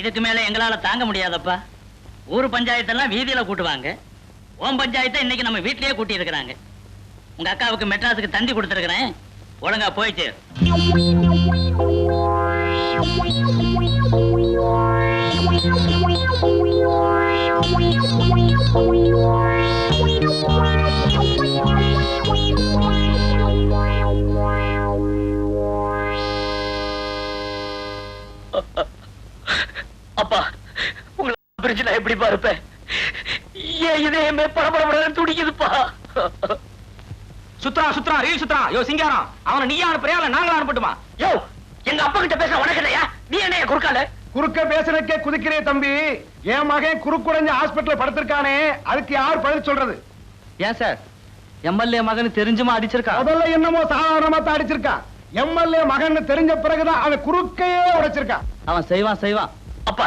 இதுக்கு மேல எங்களால தாங்க முடியாதப்பா. ஊர் பஞ்சாயத்தெல்லாம் வீதியில கூட்டுவாங்க. ஓம் பஞ்சாயத்தை இன்னைக்கு நம்ம வீட்லயே கூட்டி இருக்கிறாங்க உங்க அக்காவுக்கு மெட்ராஸுக்கு தந்தி கொடுத்துருக்கிறேன். ஒழுங்கா போயிட்டு. பிரிச்சு நான் எப்படிப்பா இருப்பேன் ஏன் இதயமே படபடபடன்னு துடிக்குதுப்பா? சுத்ரா சுத்ரா ரீல் சுத்ரா. யோ சிங்காரம். அவனை நீயா அனுப்புறியா இல்ல நாங்களா அனுப்பட்டுமா? யோ எங்க அப்பா கிட்ட பேச உனக்கு இல்லையா? நீ என்ன என் குறுக்கால? குறுக்க பேசுறதுக்கே குதிக்கிறே தம்பி. என் மகன் குறுக்குடைஞ்ச ஹாஸ்பிட்டல் படுத்திருக்கானே. அதுக்கு யார் பதில் சொல்றது? ஏன் சார்? எம்எல்ஏ மகன் தெரிஞ்சுமா அடிச்சிருக்கா? முதல்ல என்னமோ சாதாரணமா தான் அடிச்சிருக்கான் எம்எல்ஏ மகன் தெரிஞ்ச பிறகுதான் அவன் குறுக்கையே உடைச்சிருக்கான் அவன் செய்வான் செய்வான். அப்பா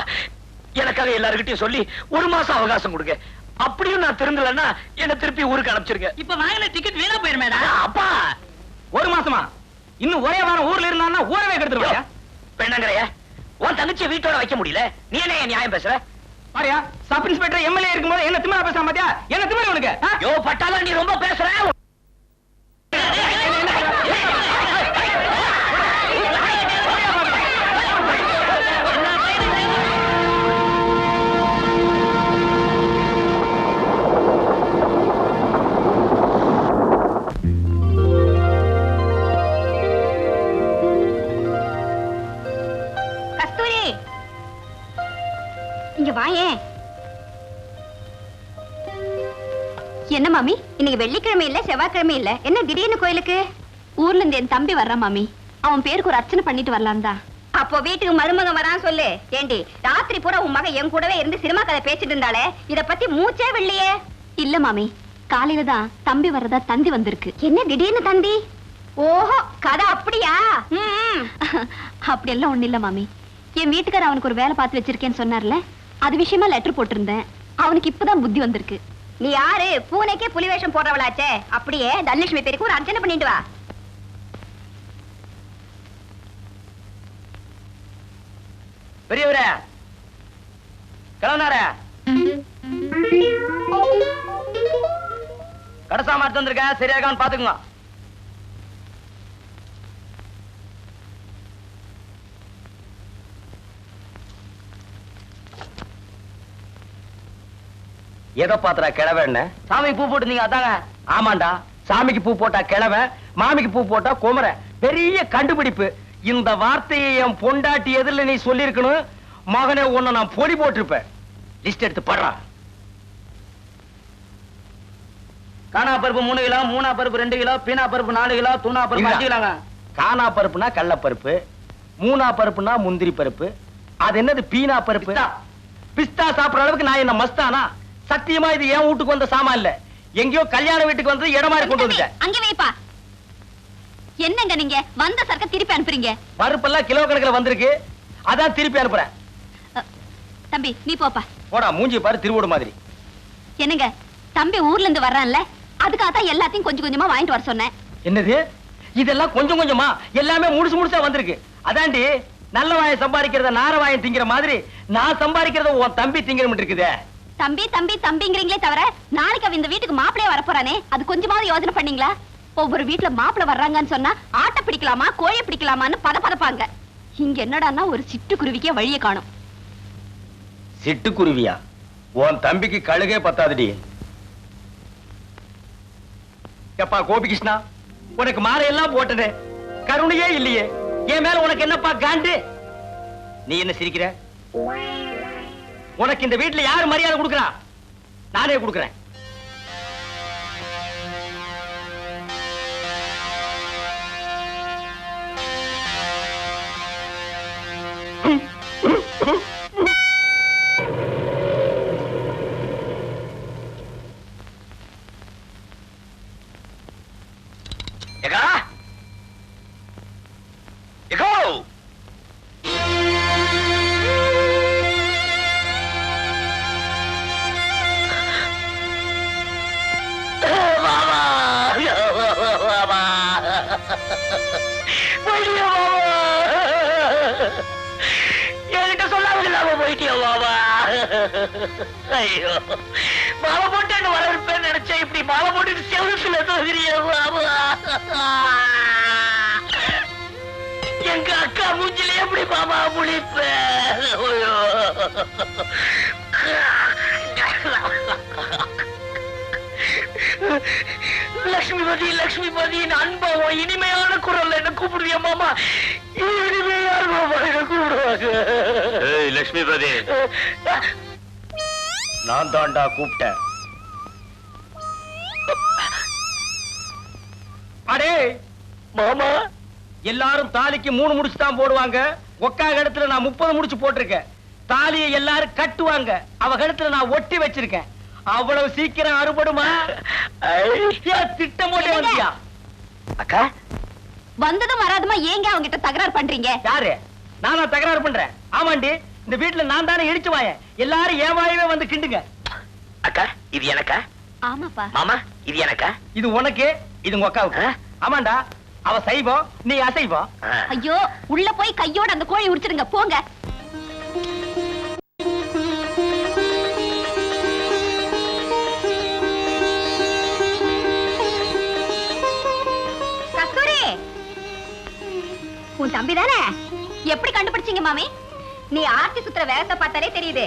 எனக்காக எல்லாருக்கிட்டையும் சொல்லி ஒரு மாசம் அவகாசம் கொடுங்க. அப்படியும் நான் திருந்தலன்னா என்ன திருப்பி ஊருக்கு அனுப்பிச்சிருங்க. இப்ப வாங்கின டிக்கெட் வீணா போயிருமேடா அப்பா! ஒரு மாசமா? இன்னும் ஒரே வாரம் ஊர்ல இருந்தான்னா ஊரவே கெடுத்துருவாயா பெண்ணங்கரைய உன் தங்கச்சியை வீட்டோட வைக்க முடியல. நீ என்ன என் நியாயம் பேசுற? பாரியா சப் இன்ஸ்பெக்டர் எம்எல்ஏ இருக்கும்போது என்ன திமிரா பேசாம பாத்தியா? என்ன திமிர உனக்கு? யோ பட்டாளா நீ ரொம்ப பேசுற. வெள்ளிக்கிழமை இல்ல. என்ன திடீர்னு கோயிலுக்கு? ஊர்ல இருந்து என் தம்பி வர்றான் மாமி. அவன் பேருக்கு ஒரு அர்ச்சனை பண்ணிட்டு வரலாம் தான். அப்போ வீட்டுக்கு மருமகன் வரான் சொல்லு. ஏண்டி ராத்திரி பூரா உன் மகன் என் கூடவே இருந்து சினிமா கதை பேசிட்டு இருந்தாலே இத பத்தி மூச்சே வெள்ளியே இல்ல மாமி. காலையில தான் தம்பி வர்றதா தந்தி வந்திருக்கு. என்ன திடீர்னு தந்தி? ஓஹோ கதை அப்படியா? அப்படி எல்லாம் ஒண்ணு இல்ல மாமி. என் வீட்டுக்கார அவனுக்கு ஒரு வேலை பார்த்து வச்சிருக்கேன்னு சொன்னார்ல. அது விஷயமா லெட்டர் போட்டிருந்தேன். அவனுக்கு இப்பதான் புத்தி வந்திருக்கு. நீ யாரு? பூனைக்கே புலி வேஷம் போடுறவளாச்சே. அப்படியே தனலட்சுமி பேருக்கு ஒரு அர்ச்சனை பண்ணிட்டு வா. பெரியவரே கிளம்பினாரே கடைசா மாட்டு வந்திருக்கேன் சரியா இருக்கான்னு பாத்துக்குங்க எதை பாத்துறா கிழவ என்ன? சாமிக்கு பூ போட்டுருந்தீங்க அதாங்க. ஆமாண்டா. சாமிக்கு பூ போட்டா கிழவ மாமிக்கு பூ போட்டா குமர. பெரிய கண்டுபிடிப்பு. இந்த வார்த்தையை என் பொண்டாட்டி எதிரில் நீ சொல்லியிருக்கணும். மகனே உன்னை நான் பொடி போட்டிருப்பேன். லிஸ்ட் எடுத்து படுறா. காணா பருப்பு மூணு கிலோ மூணா பருப்பு ரெண்டு கிலோ பீனா பருப்பு நாலு கிலோ தூணா பருப்பு அஞ்சு கிலோங்க. காணா பருப்புனா கடலப்பருப்பு மூணா பருப்புனா முந்திரி பருப்பு. அது என்னது பீனா பருப்பு? பிஸ்தா சாப்பிடுற அளவுக்கு நான் என்ன மஸ்தானா? சத்தியமா இது என் வீட்டுக்கு வந்த சாமான் இல்ல. எங்கேயோ கல்யாண வீட்டுக்கு வந்து இடம் மாதிரி கொண்டு வந்துட்டேன். அங்க வைப்பா. என்னங்க நீங்க? வந்த சரக்க திருப்பி அனுப்புறீங்க. பருப்பெல்லாம் கிலோ கணக்குல வந்திருக்கு. அதான் திருப்பி அனுப்புறேன். தம்பி நீ போப்பா. போடா மூஞ்சி பாரு திருவோடு மாதிரி. என்னங்க தம்பி ஊர்ல இருந்து வர்றான்ல அதுக்காக தான் எல்லாத்தையும் கொஞ்சம் கொஞ்சமா வாங்கிட்டு வர சொன்னேன். என்னது? இதெல்லாம் கொஞ்சம் கொஞ்சமா? எல்லாமே முழுசு முழுசா வந்திருக்கு. அதாண்டி நல்ல வாயம் சம்பாதிக்கிறத நார வாயம் திங்கிற மாதிரி நான் சம்பாதிக்கிறத உன் தம்பி திங்கிற இருக்குதே. தம்பி தம்பி தம்பிங்கிறீங்களே தவிர நாளைக்கு அவன் இந்த வீட்டுக்கு மாப்பிளைய வரப்போறானே? அது கொஞ்சமாவது யோசனை பண்ணீங்களா? ஒவ்வொரு வீட்டுல மாப்பிளை வர்றாங்கன்னு சொன்னா ஆட்டை பிடிக்கலாமா கோழி பிடிக்கலாமான்னு பத பதப்பாங்க இங்க என்னடான்னா ஒரு சிட்டுக்குருவிக்கே வழியை காணும். சிட்டுக்குருவியா? உன் தம்பிக்கு கழுகே பத்தாதுடி. எப்பா கோபிகிருஷ்ணா உனக்கு மாலையெல்லாம் எல்லாம் கருணையே இல்லையே. என் மேல உனக்கு என்னப்பா காண்டு? நீ என்ன சிரிக்கிற? உனக்கு இந்த வீட்டுல யாரு மரியாதை கொடுக்கறா? நானே கொடுக்கறேன். எகா என்கிட்ட சொல்லாம இல்லாம ஐயோ. மாலை போட்டு வரவேற்பேன் நினைச்சேன் இப்படி மாலை போட்டு செவரத்துல தோகிறிய எங்க அக்கா மூஞ்சில எப்படி மாமா முழிப்ப? ஐயோ. லக்ஷ்மிபதி லக்ஷ்மிபதி அன்பாவும் இனிமையான கூப்பிடுறிய மாமா? இனிமையான மாமா என்ன கூப்பிடுவாங்க? லட்சுமிபதி நான் தாண்டா கூப்பிட்டேன். அடே மாமா? எல்லாரும் தாலிக்கு மூணு முடிச்சு தான் போடுவாங்க. ஒக்கா இடத்துல நான் முப்பது முடிச்சு போட்டிருக்கேன். தாலியை எல்லாரும் கட்டுவாங்க. அவ கழுத்துல நான் ஒட்டி வச்சிருக்கேன். அவ்வளவு சீக்கிரம் அறுபடுமா? திட்டம் போட்டே வந்தியா அக்கா வந்ததும் வராதுமா ஏங்க அவங்க கிட்ட தகராறு பண்றீங்க? யாரு? நானா தகராறு பண்றேன். ஆமாண்டி இந்த வீட்டுல நான் தானே இடிச்சு வாயேன். எல்லாரும் ஏன் வாயவே வந்து கிண்டுங்க. அக்கா இது எனக்கா? ஆமாப்பா. மாமா இது எனக்கா? இது உனக்கு இது உங்க அக்காவுக்கு? ஆமாண்டா அவ சைவம் நீ அசைவம். ஐயோ உள்ள போய் கையோட அந்த கோழி உடிச்சிருங்க போங்க. உன் தம்பி தானே? எப்படி கண்டுபிடிச்சீங்க மாமி? நீ ஆர்த்தி சுத்துற வேகத்தை பார்த்தாலே தெரியுது.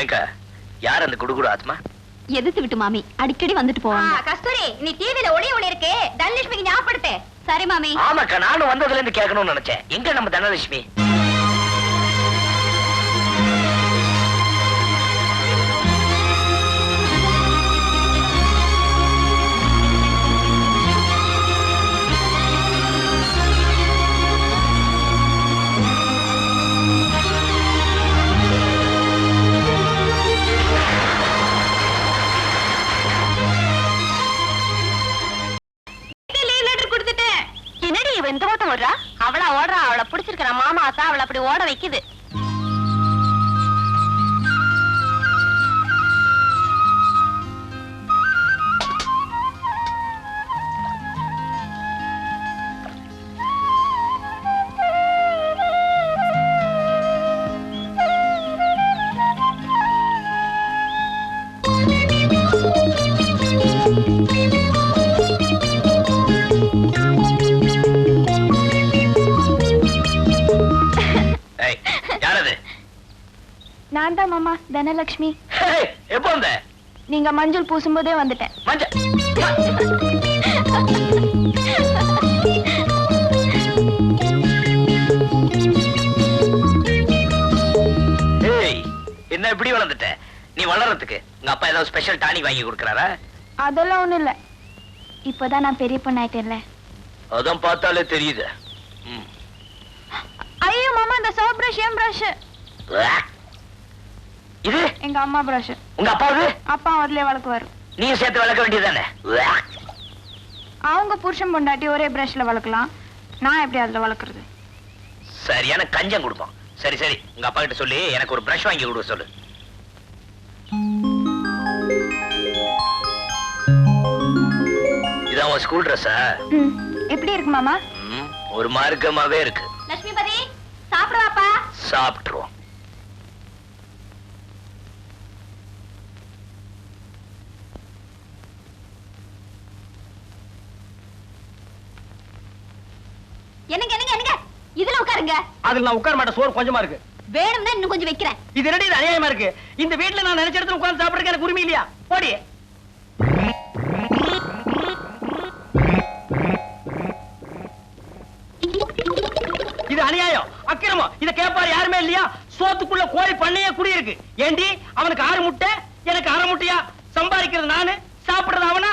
ஏங்கா யார் அந்த குடுகுடு ஆத்மா? எதிர்த்து விட்டு மாமி அடிக்கடி வந்துட்டு போவாங்க. கஸ்தூரி நீ டிவில ஒளி ஒளி இருக்கு தனலட்சுமிக்கு ஞாபகப்படுத்து. சரி மாமி. ஆமாக்கா நானும் வந்ததுல இருந்து கேட்கணும்னு நினைச்சேன். எங்க நம்ம தனலட்சுமி? ஏய், எப்போ வந்த? நீங்க மஞ்சள் பூசும்போதே வந்துட்டேன். என்ன இப்படி வளர்ந்துட்ட? நீ வளர்றதுக்கு உங்க அப்பா ஏதாவது ஸ்பெஷல் டானிக் வாங்கி கொடுக்கறாரா? அதெல்லாம் ஒண்ணும் இல்ல. இப்போதான் நான் பெரிய பொண்ணு ஆயிட்டேன்ல அதான் பார்த்தாலே தெரியுது. ஐயோ மாமா இந்த சோப் பிரஷ் ஏன் பிரஷ். இது? எங்க அம்மா பிரஷ் உங்க அப்பாவுது அப்பா அதுலயே வளர்க்குவாரு. நீயும் சேர்த்து வளர்க்க வேண்டியதுதானே? உவா. அவங்க புருஷன் பொண்டாட்டி ஒரே பிரஷ்ல வளர்க்கலாம். நான் எப்படி அதுல வளர்க்குறது? சரியான கஞ்சம் கொடுப்போம் சரி சரி. உங்க அப்பா கிட்ட சொல்லி. எனக்கு ஒரு பிரஷ் வாங்கி கொடுக்க சொல்லு. இதான் உன் ஸ்கூல் ட்ரெஸ்ஸா ம். எப்படி இருக்கு மாமா? ஒரு மார்க்கமாவே இருக்கு. லட்சுமிபதி சாப்பிடுவாப்பா சாப்பிட்டுருவோம். என்னங்க என்னங்க என்னங்க? இதுல உட்காருங்க. அதுல நான் உட்கார மாட்டேன் சோறு கொஞ்சமா இருக்கு. வேணும்னா இன்னும் கொஞ்சம் வைக்கிறேன். இது இது அநியாயமா இருக்கு? இந்த வீட்டுல நான் நினைச்ச இடத்துல உட்கார்ந்து சாப்பிடுறதுக்கு எனக்கு உரிமை இல்லையா? போடி. இது அநியாயம் அக்கிரமம். இத கேட்பாரு யாருமே இல்லையா? சோத்துக்குள்ள கோழி பண்ணையே குடி இருக்கு ஏண்டி அவனுக்கு ஆறு முட்டை எனக்கு அரை முட்டையா? சம்பாதிக்கிறது நானு சாப்பிடுறது அவனா?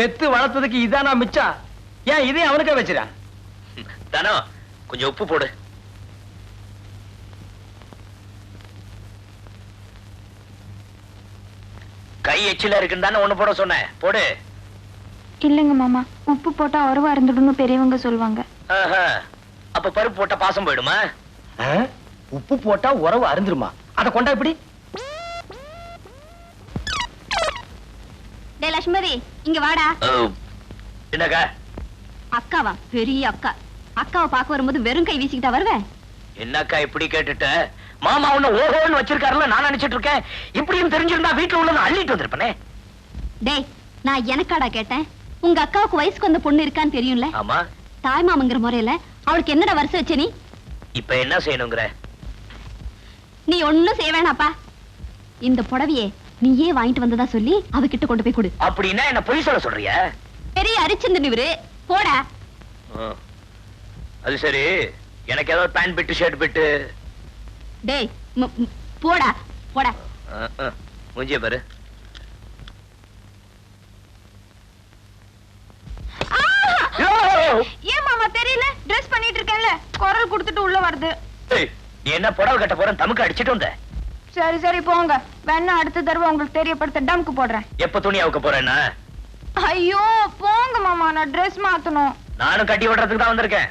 பெத்து வளர்த்ததுக்கு இதானா மிச்சம் ஏன் இதையும் அவனுக்கே வச்சிடா தானோ கொஞ்சம் உப்பு போடு. கை எச்சில இருக்குன்னு தானே ஒண்ணு போட சொன்னேன் போடு. இல்லைங்க மாமா உப்பு போட்டா உறவா இருந்துடும்னு பெரியவங்க சொல்லுவாங்க. ஆஹா. அப்ப பருப்பு போட்டா பாசம் போயிடுமா? ஆ? உப்பு போட்டா உறவு அருந்துருமா? அத கொண்டா இப்படி டே லட்சுமதி இங்க வாடா. என்னக்கா? அக்காவா? பெரிய அக்கா. அக்காவை பார்க்க வரும்போது வெறும் கை வீசிக்கிட்டா வருவேன் என்னக்கா இப்படி கேட்டுட்ட? மாமா உன்ன ஓஹோன்னு வச்சிருக்காருல நான் நினைச்சிட்டு இருக்கேன். இப்படியும் தெரிஞ்சிருந்தா வீட்டுல உள்ளதை அள்ளிட்டு வந்திருப்பனே. டேய் நான் எனக்காடா கேட்டேன்? உங்க அக்காவுக்கு வயசுக்கு வந்த பொண்ணு இருக்கான்னு தெரியும்ல? ஆமா. தாய் மாமங்கிற முறையில அவளுக்கு என்னடா வருஷம் வச்ச நீ? இப்ப என்ன செய்யணுங்கிற? நீ ஒண்ணும் செய்ய வேணாப்பா. இந்த புடவையே நீயே வாங்கிட்டு வந்ததா சொல்லி அவகிட்ட கொண்டு போய் கொடு. அப்படின்னா என்ன பொய் சொல்ல சொல்றிய? பெரிய அரிச்சந்திரன் இவரு. போடா. அது சரி. எனக்கு ஏதோ பேண்ட் பிட்டு ஷர்ட் பிட்டு. டேய் போடா போடா. முஞ்சிய பாரு. ஏன் மாமா தெரியல? ட்ரெஸ் பண்ணிட்டு இருக்கேன்ல. குரல் கொடுத்துட்டு உள்ள வருது. நீ என்ன புடவை கட்ட போற தமுக்கு அடிச்சிட்டு வந்த? சரி சரி போங்க. வேணா அடுத்த தடவை உங்களுக்கு தெரியப்படுத்த டம்க்கு போடுறேன். எப்ப துணி அவுக்க போறேன்னா? ஐயோ போங்க மாமா நான் ட்ரெஸ் மாத்தணும். நானும் கட்டி விடுறதுக்கு தான் வந்திருக்கேன்.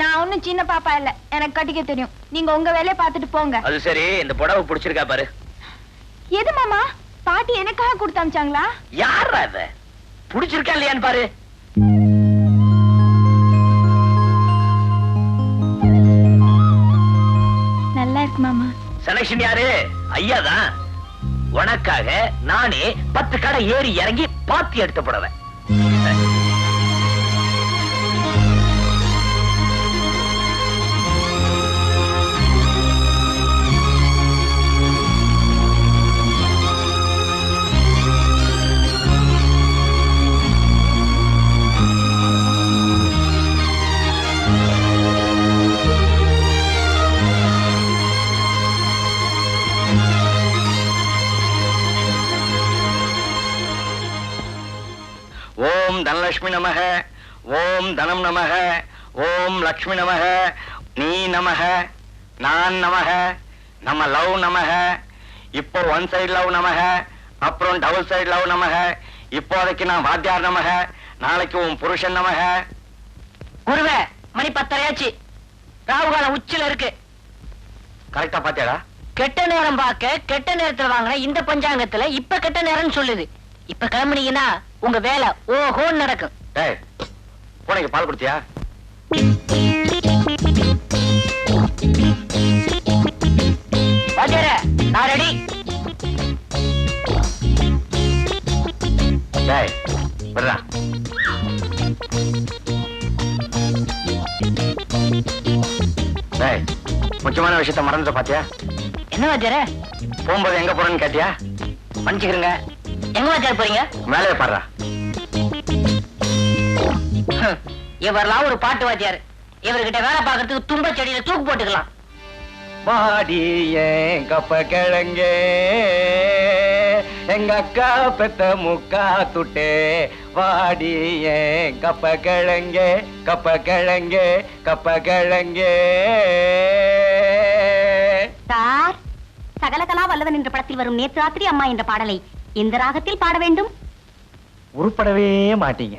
நான் ஒண்ணும் சின்ன பாப்பா இல்ல. எனக்கு கட்டிக்க தெரியும். நீங்க உங்க வேலையை பார்த்துட்டு போங்க. அது சரி இந்த புடவை பிடிச்சிருக்கா பாரு. எது மாமா? பாட்டி எனக்காக கொடுத்து அமிச்சாங்களா? யாரா அத பிடிச்சிருக்கா இல்லையான்னு பாரு. செலக்ஷன் யாரு? ஐயா தான் உனக்காக நானே பத்து கடை ஏறி இறங்கி பாத்தி எடுத்த புடவை ஓம் தனலட்சுமி நமக. ஓம் தனம் நமக. ஓம் லக்ஷ்மி நமக. நீ நமக. நான் நமக. நம்ம லவ் நமக. இப்போ ஒன் சைடு லவ் நமக. அப்புறம் டபுள் சைடு லவ் நமக. இப்போதைக்கு நான் வாத்தியார் நமக. நாளைக்கு உன் புருஷன் நமக. குருவே மணி பத்தரையாச்சு. ராகுகாலம் உச்சில இருக்கு. கரெக்டா பாத்தியாடா? கெட்ட நேரம் பார்க்க கெட்ட நேரத்துல வாங்கின இந்த பஞ்சாங்கத்துல இப்ப கெட்ட நேரம்னு சொல்லுது. இப்ப கிளம்புனீங்கன்னா உங்க வேலை ஓஹோன்னு நடக்கும். டேய் பூனைக்கு பால் கொடுத்தியா? வாத்தியாரே நான் ரெடி. டேய் முக்கியமான விஷயத்த மறந்துட்ட பாத்தியா? என்ன வாத்தியாரே? போகும்போது எங்க போறேன்னு கேட்டியா? மன்னிச்சுக்கிறேங்க எங்க வாத்தியார் போறீங்க? மேலே பாடுறா. இவரெல்லாம் ஒரு பாட்டு வாத்தியார். இவர்கிட்ட வேலை பார்க்கறதுக்கு தும்ப செடியில தூக்கு போட்டுக்கலாம். மாடி கப்ப கிழங்கே? எங்க அக்கா பெத்த முக்கா துட்டே. வாடி ஏன் கப்ப கிழங்கே? கப்ப கிழங்கே கப்ப கிழங்கே. சார் சகலகலா வல்லவன் என்ற படத்தில் வரும் நேற்று ராத்திரி அம்மா என்ற பாடலை எந்த ராகத்தில் பாட வேண்டும்? உருப்படவே மாட்டீங்க.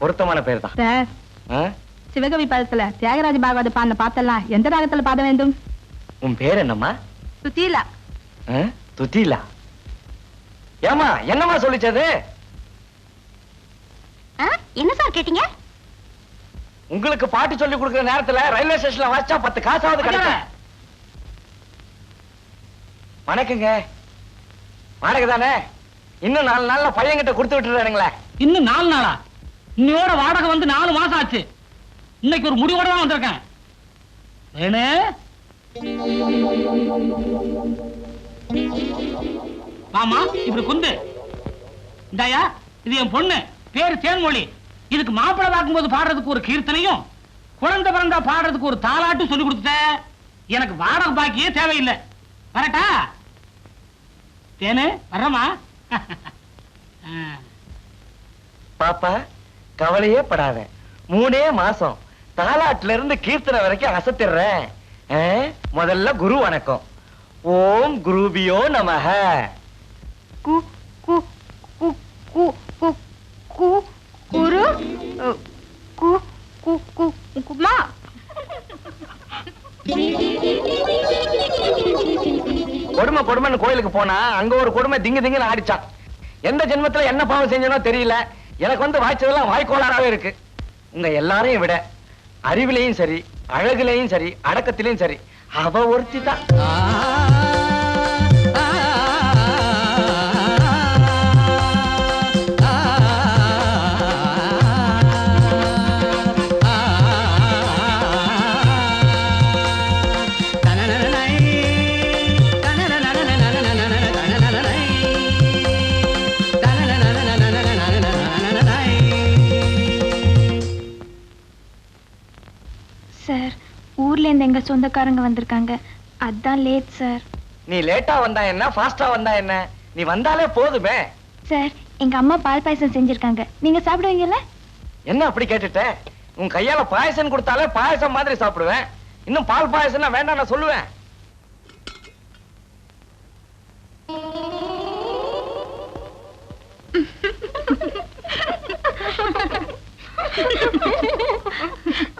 பொருத்தமான பேர் தான். சார். சிவகவி பதத்துல தியாகராஜ பாகவத பாடின பாத்தெல்லாம் எந்த ராகத்துல பாட வேண்டும்? உன் பேர் என்னம்மா? சுத்தீலா? துத்திலா? ஏமா என்னம்மா சொல்லிச்சது? என்ன சார் கேட்டீங்க? உங்களுக்கு பாட்டு சொல்லி கொடுக்குற நேரத்துல ரயில்வே ஸ்டேஷன்ல வாச்சா பத்து காசாவது கிடைக்கும். வணக்கங்க. வாடகை தானே? இன்னும் நாலு நாள்ல பையன்கிட்ட கொடுத்து விட்டுறானுங்களே. இன்னும் நாலு நாளா? இன்னையோட வாடகை வந்து நாலு மாசம் ஆச்சு. இன்னைக்கு ஒரு முடிவோட தான் வந்திருக்கேன். வேணு? மாமா இப்படி குந்து. இந்தாயா இது என் பொண்ணு. பேரு தேன்மொழி. இதுக்கு மாப்பிள்ளை பார்க்கும்போது பாடுறதுக்கு ஒரு கீர்த்தனையும் குழந்தை பிறந்தா பாடுறதுக்கு ஒரு தாலாட்டும் சொல்லி கொடுத்த எனக்கு வாடகை பாக்கியே தேவையில்லை. வரட்டா? தேனு வர்றமா பாப்பா கவலையே படாத. மூணே மாசம். தாலாட்டுல இருந்து கீர்த்தனை வரைக்கும் அசத்திடுறேன்? முதல்ல குரு வணக்கம். ஓம் குருபியோ நமஹ கு கு கு கு கு கு குரு அ, கு கு கு குமா. கொடுமை கொடுமைன்னு கோயிலுக்கு போனா அங்க ஒரு கொடுமை திங்கு திங்குன்னு ஆடிச்சான். எந்த ஜென்மத்துல என்ன பாவம் செஞ்சனோ தெரியல. எனக்கு வந்து வாய்ச்சதெல்லாம் வாய்க்கோளாராகவே இருக்கு. உங்க எல்லாரையும் விட அறிவிலையும் சரி அழகுலையும் சரி அடக்கத்திலையும் சரி அவ ஒருத்தி தான் ஊர்ல இருந்து எங்க சொந்தக்காரங்க வந்திருக்காங்க. அதான் லேட் சார் நீ லேட்டா வந்தா என்ன? ஃபாஸ்டா வந்தா என்ன? நீ வந்தாலே போதுமே. சார் எங்க அம்மா பால் பாயசம் செஞ்சிருக்காங்க. நீங்க சாப்பிடுவீங்கல்ல? என்ன அப்படி கேட்டுட்ட? உன் கையால பாயசம் கொடுத்தாலே பாயசம் மாதிரி சாப்பிடுவேன். இன்னும் பால் பாயசம்னா வேண்டாம் நான் சொல்லுவேன்.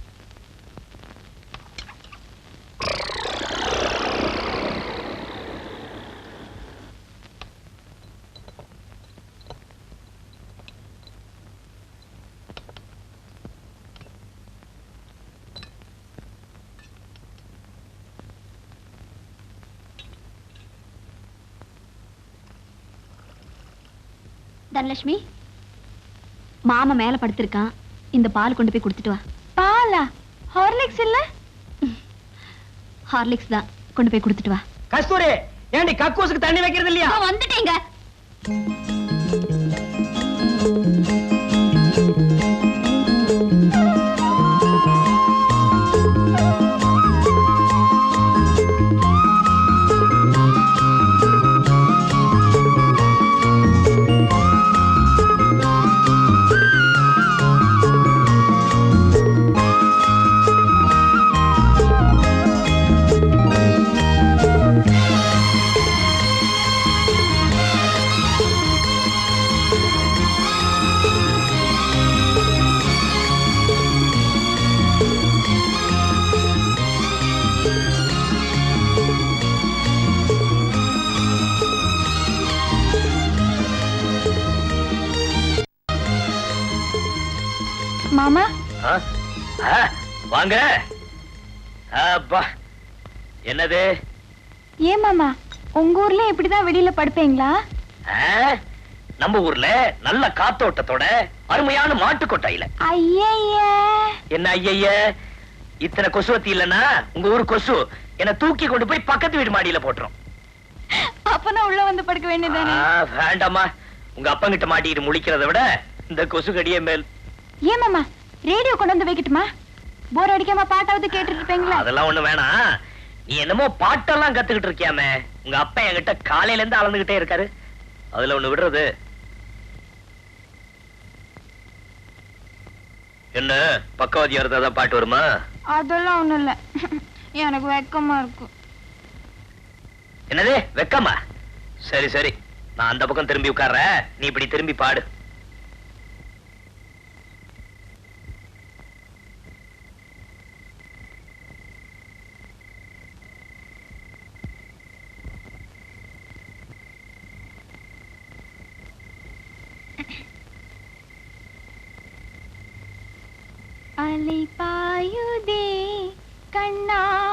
தனலட்சுமி? மாமா மேல படுத்திருக்கான். இந்த பால் கொண்டு போய் கொடுத்துட்டு வா. பாலா? ஹார்லிக்ஸ் இல்ல? ஹார்லிக்ஸ் தான். கொண்டு போய் கொடுத்துட்டு வா. கஸ்தூரி ஏண்டி கக்கூசுக்கு தண்ணி வைக்கிறது இல்லையா? வந்துட்டேங்க. வாங்க. அப்பா என்னது? ஏன் மாமா உங்க ஊர்ல இப்படிதான் வெளியில படுப்பீங்களா? நம்ம ஊர்ல நல்ல காத்தோட்டத்தோட அருமையான மாட்டு கொட்டாயில என்ன ஐயய்ய இத்தனை கொசுவத்தி இல்லனா உங்க ஊர் கொசு என்ன தூக்கி கொண்டு போய் பக்கத்து வீடு மாடியில போட்டுரும். அப்ப நான் உள்ள வந்து படுக்க வேண்டியதானே ஆ, வேண்டாம்மா. உங்க அப்பங்கிட்ட மாட்டிட்டு முழிக்கிறத விட இந்த கொசு கடியே மேல். ஏன் மாமா ரேடியோ கொண்டு வந்து வைக்கட்டுமா? போர் அடிக்காம பாட்டாவது கேட்டுட்டு இருப்பீங்களா அதெல்லாம் ஒண்ணு வேணாம். நீ என்னமோ பாட்டெல்லாம் கத்துக்கிட்டு இருக்கியாமே. உங்க அப்பா என்கிட்ட காலையில இருந்து அளந்துகிட்டே இருக்காரு. அதுல ஒண்ணு விடுறது. என்ன பக்கவாதியா இருந்தா தான் பாட்டு வருமா? அதெல்லாம் ஒண்ணும் இல்ல. எனக்கு வெக்கமா இருக்கு. என்னது வெக்கமா? சரி சரி. நான் அந்த பக்கம் திரும்பி உட்கார்றேன். நீ இப்படி திரும்பி பாடு. அலை பாயுதே கண்ணா.